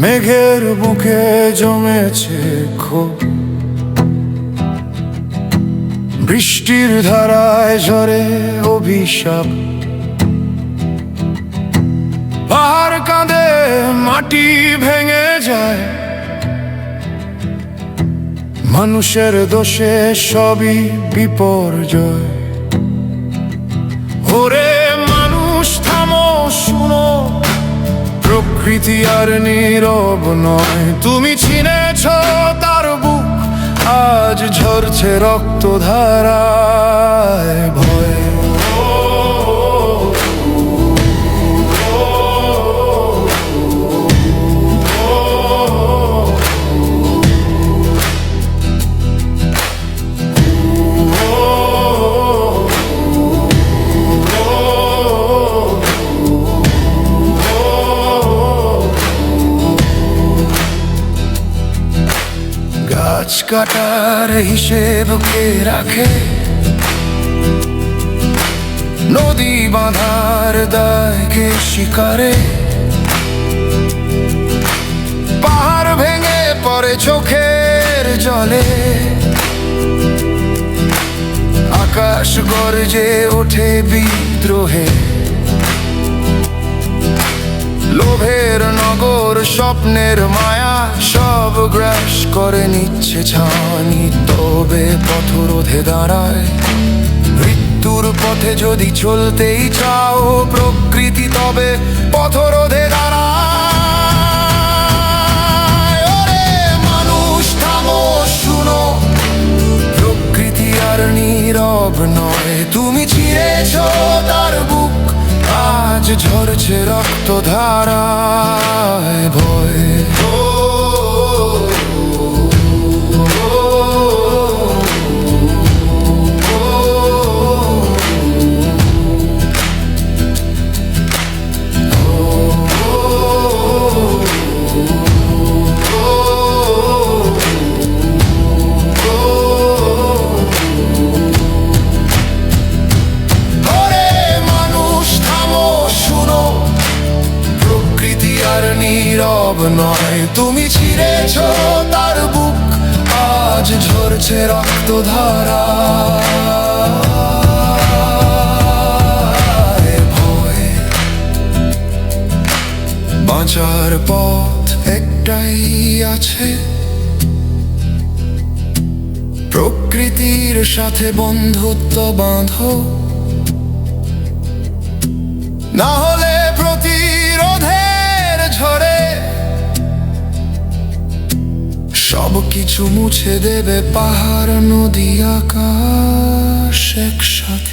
মেঘের বুকে জমেছে ক্ষোভ বৃষ্টির ধারায় ঝরে অভিশাপ। পাহাড় কাঁদে, মাটি ভেঙে যায়। মানুষের দোষে সবই বিপর্যয়। ওরে মানুষ, থামো, শুনো। প্রকৃতি আর নীরব নয়। তুমি চিনেছ আজ ঝরছে রক্ত গাছ কাটার হিসেব কে রাখে? নদী বাঁধার দায় কে শিকারে? পাহাড় ভেঙে পড়ে চোখের জলে। আকাশ গর্জে ওঠে বিদ্রোহে। লোভের নগর স্বপ্নের মায়া গ্রাস করে নিচ্ছে ছানি, তবে পথরোধে দাঁড়ায়। মৃত্যুর পথে যদি চলতেই চাও প্রকৃতি, তবে পথরোধে দাঁড়ায়। মানুষ, থামো, শুনো। প্রকৃতি আর নীরব নয়, তুমি চিরেছ তার বুক। আজ ঝরছে রক্ত ধারায় ভয়। নীরব নয়। তুমি ছিঁড়েছ তার বুক, আজ ঝরছে রক্ত ধারা বাঁচার পথ একটাই আছে। প্রকৃতির সাথে বন্ধুত্ব বাঁধো। না হলে সব কিছু মুছে দেবে পাহাড় নদী আকাশ একসাথে।